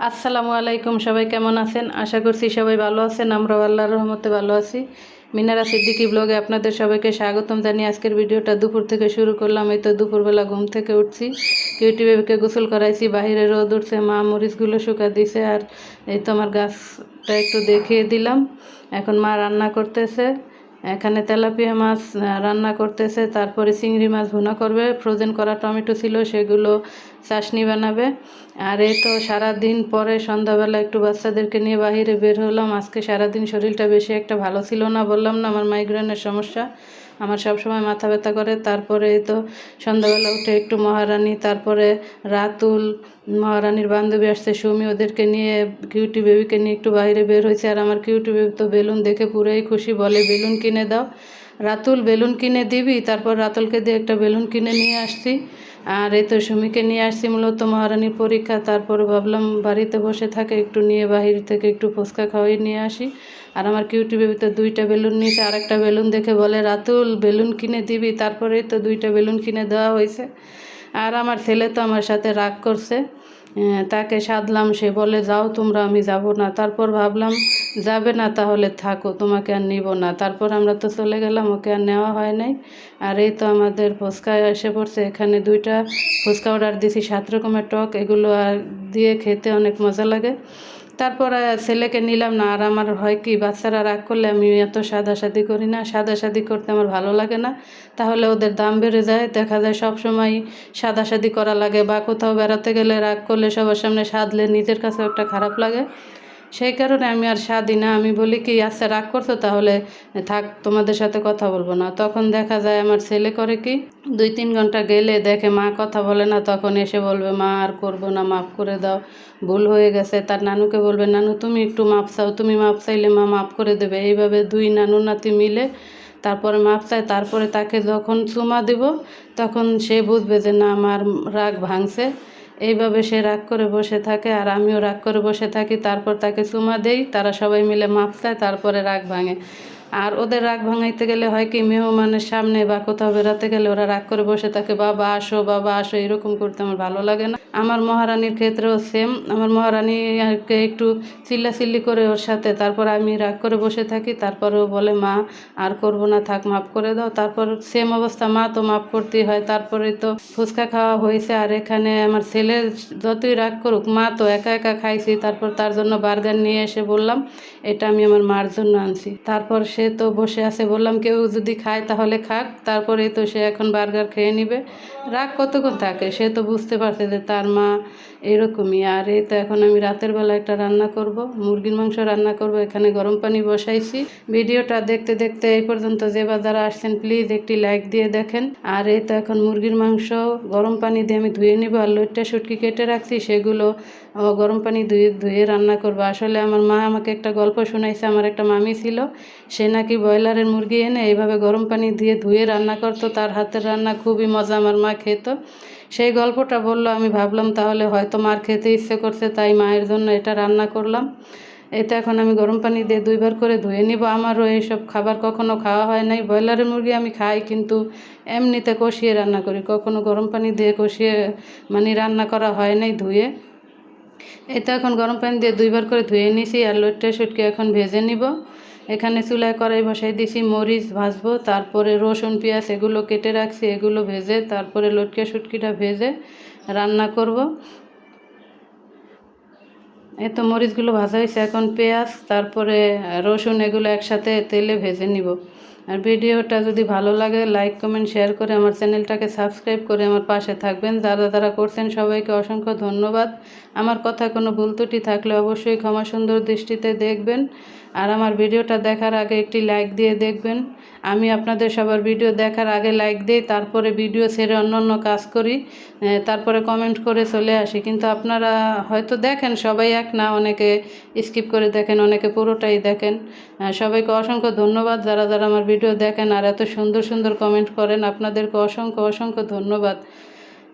আসসালামু আলাইকুম, সবাই কেমন আছেন? আশা করছি সবাই ভালো আছেন। আমরাও আল্লাহর রহমতে ভালো আছি। মিনারা সিদ্দিকি ব্লগে আপনাদের সবাইকে স্বাগতম জানিয়ে আজকের ভিডিওটা দুপুর থেকে শুরু করলাম। এই তো দুপুরবেলা ঘুম থেকে উঠছি। কিউটি গোসল করাইছি বাইরে রোদ উঠছে, মা মরিচগুলো শুকা দিছে আর এই তো আমার গাছটা একটু দেখিয়ে দিলাম। এখন মা রান্না করতেছে। এখানে তেলাপিয়া মাছ রান্না করতেছে, তারপরে চিংড়ি মাছ ভুনা করবে। ফ্রোজেন করা টমেটো ছিল, সেগুলো চাশনি বানাবে। আর এই তো সারাদিন পরে সন্ধ্যাবেলা একটু বাচ্চাদেরকে নিয়ে বাহিরে বের হলাম। আজকে সারাদিন শরীরটা বেশি একটা ভালো ছিল না, বললাম না, আমার মাইগ্রেনের সমস্যা। আমার সব সময় মাথা ব্যথা করে। তারপরে তো সন্ধ্যাবেলা উঠে একটু মহারানী, তারপরে রাতুল, মহারানীর বান্ধবী আসছে, সুমি ওদেরকে নিয়ে কিউটি বেবিকে নিয়ে একটু বাইরে বের হয়েছে। আর আমার কিউটি বেবি তো বেলুন দেখে পুরোই খুশি, বলে, বেলুন কিনে দাও। রাতুল, বেলুন কিনে দিবি? তারপর রাতুলকে দিয়ে একটা বেলুন কিনে নিয়ে আসছি। আর এই তো সুমিকে নিয়ে আসছি মূলত মহারানীর পরীক্ষা। তারপর ভাবলাম বাড়িতে বসে থাকে, একটু নিয়ে বাহির থেকে একটু ফুচকা খাওয়াই নিয়ে আসি। আর আমার কিউটি বেবিতে দুইটা বেলুন নিয়েছে আর একটা বেলুন দেখে বলে, রাতুল, বেলুন কিনে দিবি। তারপরে তো দুইটা বেলুন কিনে দেওয়া হয়েছে। আর আমার ছেলে তো আমার সাথে রাগ করছে। তাকে সাধলাম, সে বলে, যাও তোমরা, আমি যাব না। তারপর ভাবলাম, যাবে না, তাহলে থাকো, তোমাকে আর নিব না। তারপর আমরা তো চলে গেলাম, ওকে আর নেওয়া হয় নাই। আর এই তো আমাদের ফুচকা এসে পড়ছে, এখানে দুইটা ফুচকা অর্ডার দিছি, সাত রকমের টক, এগুলো আর দিয়ে খেতে অনেক মজা লাগে। তারপর ছেলেকে নিলাম না, আর আমার হয় কি, বাচ্চারা রাগ করলে আমি এত সাদাসাদি করি না, সাদাসাদি করতে আমার ভালো লাগে না। তাহলে ওদের দাম বেড়ে যায়, দেখা যায় সব সময় সাদাসাদি করা লাগে, বা কোথাও বেড়াতে গেলে রাগ করলে সবার সামনে সাদলে নিজের কাছে একটা খারাপ লাগে। সেই কারণে আমি আর সাদি না। আমি বলি কি আচ্ছা রাগ করছ তাহলে, থাক, তোমাদের সাথে কথা বলব না। তখন দেখা যায় আমার ছেলে করে কি, দুই তিন ঘণ্টা গেলে দেখে মা কথা বলে না, তখন এসে বলবে, মা, আর করব না, মাফ করে দাও, ভুল হয়ে গেছে। তার নানুকে বলবে, নানু, তুমি একটু মাপ চাও, তুমি মাপ চাইলে মা মাফ করে দেবে। এইভাবে দুই নানু নাতি মিলে তারপরে মাপ চায়, তারপরে তাকে যখন চুমা দিব, তখন সে বুঝবে যে না, আমার রাগ ভাঙছে। এইভাবে সে রাগ করে বসে থাকে আর আমিও রাগ করে বসে থাকি, তারপর তাকে চুমা দেই, তারা সবাই মিলে মাপ চায়, তারপরে রাগ ভাঙে। আর ওদের রাগ ভাঙাইতে গেলে হয় কি, মেহমানের সামনে বা কোথাও বেড়াতে গেলে ওরা রাগ করে বসে থাকে, বাবা আসো বাবা আসো, এরকম করতে আমার ভালো লাগে না। আমার মহারানীর ক্ষেত্রেও সেম আমার মহারানীকে একটু চিল্লাচিল্লি করে ওর সাথে, তারপর আমি রাগ করে বসে থাকি তারপরেও বলে, মা, আর করব না, থাক, মাফ করে দাও। তারপর সেম অবস্থা, মা, তো মাফ করতেই হয়। তারপরে তো ফুচকা খাওয়া হয়েছে, আর এখানে আমার ছেলে যতই রাগ করুক, মা, তো একা একা খাইছি। তারপর তার জন্য বার্গার নিয়ে এসে বললাম, এটা আমি আমার মার জন্য আনছি। তারপর সে তো বসে আছে। বললাম, কেউ যদি খায় তাহলে খাক। তারপরে তো সে এখন বার্গার খেয়ে নিবে। রাগ কতক্ষণ থাকে? সে তো বুঝতে পারছে যে তার মা এরকমই। আর এই তো এখন আমি রাতের বেলা একটা রান্না করব, মুরগির মাংস রান্না করব। এখানে গরম পানি বসাইছি। ভিডিওটা দেখতে দেখতে এই পর্যন্ত যে বা যারা আসছেন প্লিজ একটি লাইক দিয়ে দেখেন। আর এই তো এখন মুরগির মাংস গরম পানি দিয়ে আমি ধুয়ে নিব। আর লোটটা শুটকি কেটে রাখছি। সেগুলো গরম পানি ধুয়ে ধুয়ে রান্না করব। আসলে আমার মা আমাকে একটা গল্প শোনাইছে, আমার একটা মামি ছিল। সে নাকি ব্রয়লারের মুরগি এনে এইভাবে গরম পানি দিয়ে ধুয়ে রান্না করতো। তার হাতের রান্না খুবই মজা আমার মা খেত। সেই গল্পটা বলল, আমি ভাবলাম তাহলে হয়তো মার খেতে ইচ্ছে করছে, তাই মায়ের জন্য এটা রান্না করলাম। এটা এখন আমি গরম পানি দিয়ে দুইবার করে ধুয়ে নিব। আমারও এইসব খাবার কখনো খাওয়া হয় নাই। ব্রয়লারের মুরগি আমি খাই, কিন্তু এমনিতে কষিয়ে রান্না করি। কখনো গরম পানি দিয়ে কষিয়ে মানে রান্না করা হয় নাই ধুয়ে। এটা এখন গরম পানি দিয়ে দুইবার করে ধুয়ে নিছি আর লোটটা শুটকে এখন ভেজে নিব। এখানে চুলায় কড়াই বসাই দিছি, মরিচ ভাজবো, তারপরে রসুন, পেঁয়াজ এগুলো কেটে রাখছি, এগুলো ভেজে তারপরে লটকে শুটকিটা ভেজে রান্না করব। এই তো মরিচগুলো ভাজা হয়েছে, এখন পেঁয়াজ, তারপরে রসুন এগুলো একসাথে তেলে ভেজে নিব। আর ভিডিওটা যদি ভালো লাগে লাইক কমেন্ট শেয়ার করে আমার চ্যানেলটাকে সাবস্ক্রাইব করে আমার পাশে থাকবেন। যারা যারা করছেন, সবাইকে অসংখ্য ধন্যবাদ। আমার কথা কোনো ভুল ত্রুটি থাকলে অবশ্যই ক্ষমা সুন্দর দৃষ্টিতে দেখবেন। আর আমার ভিডিওটা দেখার আগে একটি লাইক দিয়ে দেখবেন। আমি আপনাদের সবার ভিডিও দেখার আগে লাইক দিই, তারপরে ভিডিও ছেড়ে অন্য অন্য কাজ করি তারপরে কমেন্ট করে চলে আসি। কিন্তু আপনারা হয়তো দেখেন, সবাই এক না, অনেকে স্কিপ করে দেখেন, অনেকে পুরোটাই দেখেন। সবাইকে অসংখ্য ধন্যবাদ যারা যারা আমার ভিডিও দেখেন আর এত সুন্দর সুন্দর কমেন্ট করেন। আপনাদেরকে অসংখ্য অসংখ্য ধন্যবাদ।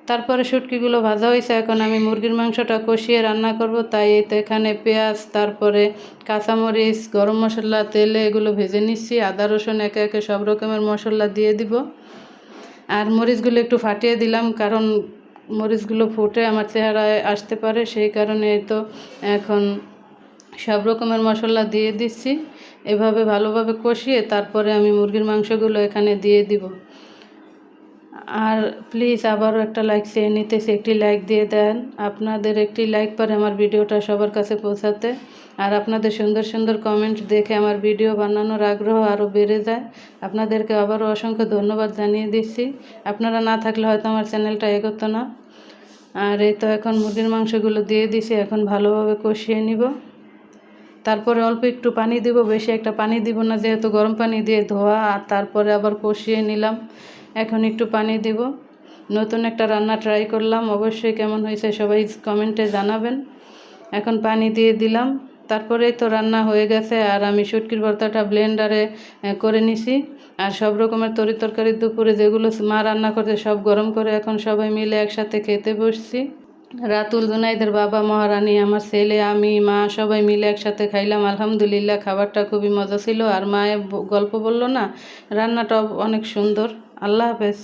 তারপরে শুটকিগুলো ভাজা হয়েছে, এখন আমি মুরগির মাংসটা কষিয়ে রান্না করব। তাই তো এখানে পেঁয়াজ, তারপরে কাঁচামরিচ, গরম মশলা, তেলে এগুলো ভেজে নিচ্ছি। আদা, রসুন একে একে সব রকমের মশলা দিয়ে দিব। আর মরিচগুলো একটু ফাটিয়ে দিলাম, কারণ মরিচগুলো ফুটে আমার চেহারায় আসতে পারে, সেই কারণে তো এখন সব রকমের মশলা দিয়ে দিচ্ছি। এভাবে ভালোভাবে কষিয়ে তারপরে আমি মুরগির মাংসগুলো এখানে দিয়ে দিব। আর প্লিজ আবারও একটা লাইক চেয়ে নিতেছি একটি লাইক দিয়ে দেন। আপনাদের একটি লাইক পরে আমার ভিডিওটা সবার কাছে পৌঁছাতে। আর আপনাদের সুন্দর সুন্দর কমেন্ট দেখে আমার ভিডিও বানানোর আগ্রহ আরও বেড়ে যায়। আপনাদেরকে আবারও অসংখ্য ধন্যবাদ জানিয়ে দিচ্ছি। আপনারা না থাকলে হয়তো আমার চ্যানেলটা এগোতো না। আর এই তো এখন মুরগির মাংসগুলো দিয়ে দিছি, এখন ভালোভাবে কষিয়ে নিব। তারপরে অল্প একটু পানি দিব, বেশি একটা পানি দিব না, যেহেতু গরম পানি দিয়ে ধোয়া, আর তারপরে আবার কষিয়ে নিলাম। এখন একটু পানি দিব। নতুন একটা রান্না ট্রাই করলাম, অবশ্যই কেমন হয়েছে সবাই কমেন্টে জানাবেন। এখন পানি দিয়ে দিলাম, তারপরেই তো রান্না হয়ে গেছে আর আমি শুটকির ভর্তাটা ব্লেন্ডারে করে নিছি। আর সব রকমের তরি তরকারি দুপুরে যেগুলো মা রান্না করতে সব গরম করে এখন সবাই মিলে একসাথে খেতে বসছি। রাতুল জুনাইদের বাবা মহারানী, আমার ছেলে, আমি, মা সবাই মিলে একসাথে খাইলাম। আলহামদুলিল্লাহ, খাবারটা খুবই মজা ছিল। আর মায়ে গল্প বলল না রান্নাটা অনেক সুন্দর। আল্লাহ হাফেজ।